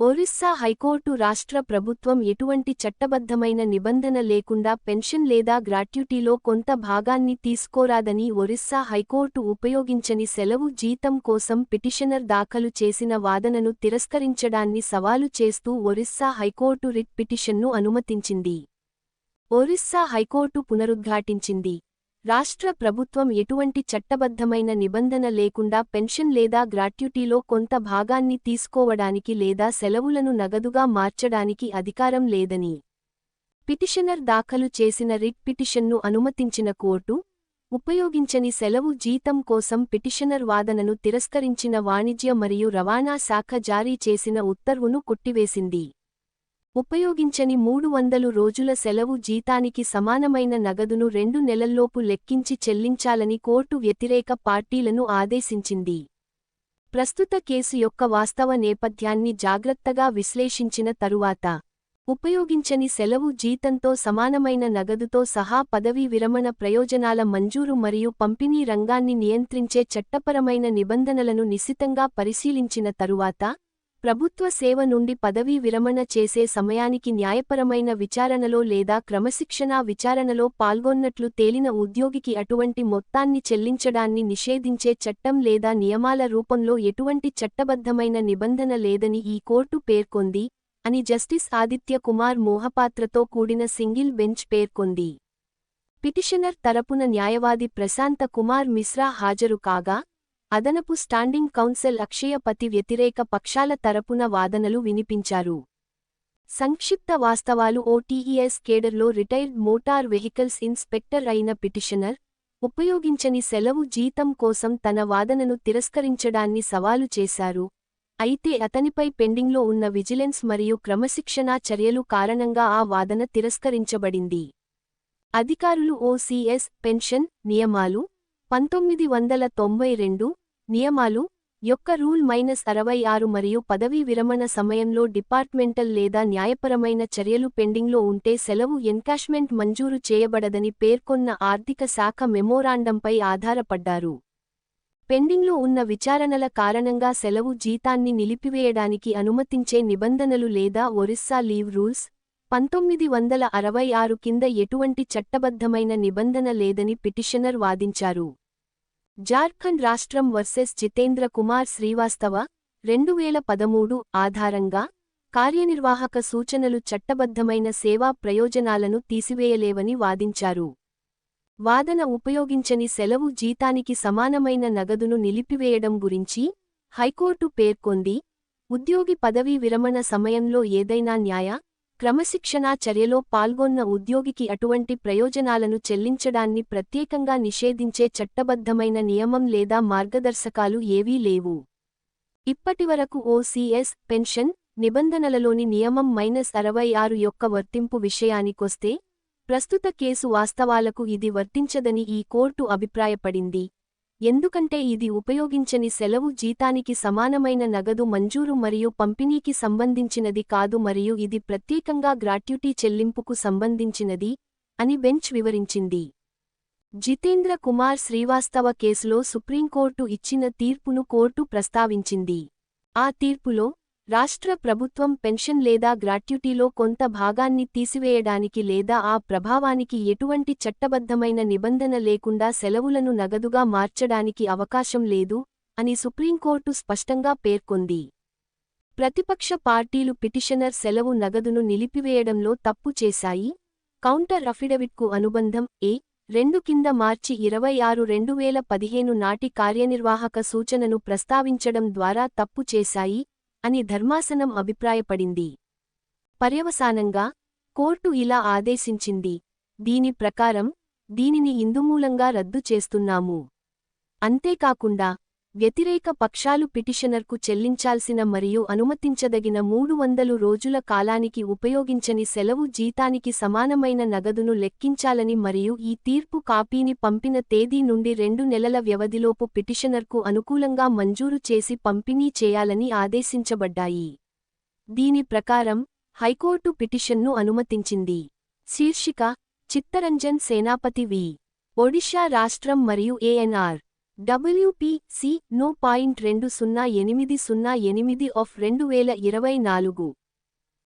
Orissa high court రాష్ట్ర ప్రభుత్వం ఎటువంటి చట్టబద్ధమైన నిబంధన లేకుండా పెన్షన్ లేదా గ్రాట్యుటీలో కొంత భాగాన్ని తీసుకోరాదని ఒరిస్సా హైకోర్టు ఉపయోగించని సెలవు జీతం కోసం పిటిషనర్ దాఖలు చేసిన వాదనను తిరస్కరించడాన్ని సవాలు చేస్తూ ఒరిస్సా హైకోర్టు రిట్ పిటిషన్ను అనుమతించింది. ఒరిస్సా హైకోర్టు పునరుద్ఘాటించింది. రాష్ట్ర ప్రభుత్వం ఎటువంటి చట్టబద్ధమైన నిబంధన లేకుండా పెన్షన్ లేదా గ్రాట్యుటీలో కొంత భాగాన్ని తీసుకోవడానికి లేదా సెలవులను నగదుగా మార్చడానికి అధికారం లేదని పిటిషనర్ దాఖలు చేసిన రిట్ పిటిషన్ను అనుమతించిన కోర్టు ఉపయోగించని సెలవు జీతం కోసం పిటిషనర్ వాదనను తిరస్కరించిన వాణిజ్య మరియు రవాణా శాఖ జారీ చేసిన ఉత్తర్వును కొట్టివేసింది. ఉపయోగించని మూడు వందలు రోజుల సెలవు జీతానికి సమానమైన నగదును రెండు నెలల్లోపు లెక్కించి చెల్లించాలని కోర్టు వ్యతిరేక పార్టీలను ఆదేశించింది. ప్రస్తుత కేసు యొక్క వాస్తవ నేపథ్యాన్ని జాగ్రత్తగా విశ్లేషించిన తరువాత ఉపయోగించని సెలవు జీతంతో సమానమైన నగదుతో సహా పదవీ విరమణ ప్రయోజనాల మంజూరు మరియు పంపిణీ రంగాన్ని నియంత్రించే చట్టపరమైన నిబంధనలను నిశితంగా పరిశీలించిన తరువాత ప్రభుత్వ సేవ నుండి పదవీ విరమణ చేసే సమయానికి న్యాయపరమైన విచారణలో లేదా క్రమశిక్షణా విచారణలో పాల్గొన్నట్లు తేలిన ఉద్యోగికి అటువంటి మొత్తాన్ని చెల్లించడాన్ని నిషేధించే చట్టం లేదా నియమాల రూపంలో ఎటువంటి చట్టబద్ధమైన నిబంధన లేదని ఈ కోర్టు పేర్కొంది అని జస్టిస్ ఆదిత్య కుమార్ మోహపాత్రతో కూడిన సింగిల్ బెంచ్ పేర్కొంది. పిటిషనర్ తరపున న్యాయవాది ప్రశాంత కుమార్ మిశ్రా హాజరు కాగా అదనపు స్టాండింగ్ కౌన్సిల్ అక్షయపతి వ్యతిరేక పక్షాల తరపున వాదనలు వినిపించారు. సంక్షిప్త వాస్తవాలు ఓటీఈఎస్ కేడర్లో రిటైర్డ్ మోటార్ వెహికల్స్ ఇన్స్పెక్టర్ అయిన పిటిషనర్ ఉపయోగించని సెలవు జీతం కోసం తన వాదనను తిరస్కరించడాన్ని సవాలు చేశారు. అయితే అతనిపై పెండింగ్లో ఉన్న విజిలెన్స్ మరియు క్రమశిక్షణా చర్యలు కారణంగా ఆ వాదన తిరస్కరించబడింది. అధికారులు ఓసీఎస్ పెన్షన్ నియమాలు పంతొమ్మిది వందల తొంభై రెండు నియమాలు యొక్క రూల్ మైనస్ అరవై ఆరు మరియు పదవీ విరమణ సమయంలో డిపార్ట్మెంటల్ లేదా న్యాయపరమైన చర్యలు పెండింగ్లో ఉంటే సెలవు ఎన్కాష్మెంట్ మంజూరు చేయబడదని పేర్కొన్న ఆర్థిక శాఖ మెమోరాండంపై ఆధారపడ్డారు. పెండింగ్లో ఉన్న విచారణల కారణంగా సెలవు జీతాన్ని నిలిపివేయడానికి అనుమతించే నిబంధనలు లేదా ఒరిస్సా లీవ్ రూల్స్ పంతొమ్మిది వందల అరవై ఆరు కింద ఎటువంటి చట్టబద్ధమైన నిబంధన లేదని పిటిషనర్ వాదించారు. జార్ఖండ్ రాష్ట్రం వర్సెస్ జితేంద్ర కుమార్ శ్రీవాస్తవ రెండువేల పదమూడు ఆధారంగా కార్యనిర్వాహక సూచనలు చట్టబద్ధమైన సేవా ప్రయోజనాలను తీసివేయలేవని వాదించారు. వాదన ఉపయోగించని సెలవు జీతానికి సమానమైన నగదును నిలిపివేయడం గురించి హైకోర్టు పేర్కొంది. ఉద్యోగి పదవీ విరమణ సమయంలో ఏదైనా న్యాయ క్రమశిక్షణా చర్యలో పాల్గొన్న ఉద్యోగికి అటువంటి ప్రయోజనాలను చెల్లించడాన్ని ప్రత్యేకంగా నిషేధించే చట్టబద్ధమైన నియమం లేదా మార్గదర్శకాలు ఏవీ లేవు. ఇప్పటివరకు ఓసీఎస్ పెన్షన్ నిబంధనలలోని నియమం మైనస్ అరవై ఆరు యొక్క వర్తింపు విషయానికొస్తే ప్రస్తుత కేసు వాస్తవాలకు ఇది వర్తించదని ఈ కోర్టు అభిప్రాయపడింది. ఎందుకంటే ఇది ఉపయోగించని సెలవు జీతానికి సమానమైన నగదు మంజూరు మరియు పంపిణీకి సంబంధించినది కాదు మరియు ఇది ప్రత్యేకంగా గ్రాట్యుటీ చెల్లింపుకు సంబంధించినది అని బెంచ్ వివరించింది. జితేంద్ర కుమార్ శ్రీవాస్తవ కేసులో సుప్రీంకోర్టు ఇచ్చిన తీర్పును కోర్టు ప్రస్తావించింది. ఆ తీర్పులో రాష్ట్ర ప్రభుత్వం పెన్షన్ లేదా గ్రాట్యుటీలో కొంత భాగాన్ని తీసివేయడానికి లేదా ఆ ప్రభావానికి ఎటువంటి చట్టబద్ధమైన నిబంధన లేకుండా సెలవులను నగదుగా మార్చడానికి అవకాశం లేదు అని సుప్రీంకోర్టు స్పష్టంగా పేర్కొంది. ప్రతిపక్ష పార్టీలు పిటిషనర్ సెలవు నగదును నిలిపివేయడంలో తప్పు చేశాయి. కౌంటర్ అఫిడవిట్కు అనుబంధం ఏ రెండు కింద మార్చి ఇరవై ఆరు రెండు వేల పదిహేను నాటి కార్యనిర్వాహక సూచనను ప్రస్తావించడం ద్వారా తప్పు చేశాయి. అని ధర్మాసనం అభిప్రాయపడింది. పర్యవసానంగా కోర్టు ఇలా ఆదేశించింది. దీని ప్రకారం దీనిని ఇందుమూలంగా రద్దు చేస్తున్నాము. అంతేకాకుండా వ్యతిరేక పక్షాలు పిటిషనర్కు చెల్లించాల్సిన మరియు అనుమతించదగిన మూడు వందలు రోజుల కాలానికి ఉపయోగించని సెలవు జీతానికి సమానమైన నగదును లెక్కించాలని మరియు ఈ తీర్పు కాపీని పంపిన తేదీ నుండి రెండు నెలల వ్యవధిలోపు పిటిషనర్కు అనుకూలంగా మంజూరు చేసి పంపిణీ చేయాలని ఆదేశించబడ్డాయి. దీని ప్రకారం హైకోర్టు పిటిషన్ను అనుమతించింది. శీర్షిక చిత్తరంజన్ సేనాపతి వి. ఒడిషా రాష్ట్రం మరియు ఏఎన్ఆర్ డబ్ల్యూపీసీ నో పాయింట్ రెండు సున్నా ఎనిమిది సున్నా ఎనిమిది ఆఫ్ రెండు వేల ఇరవై నాలుగు.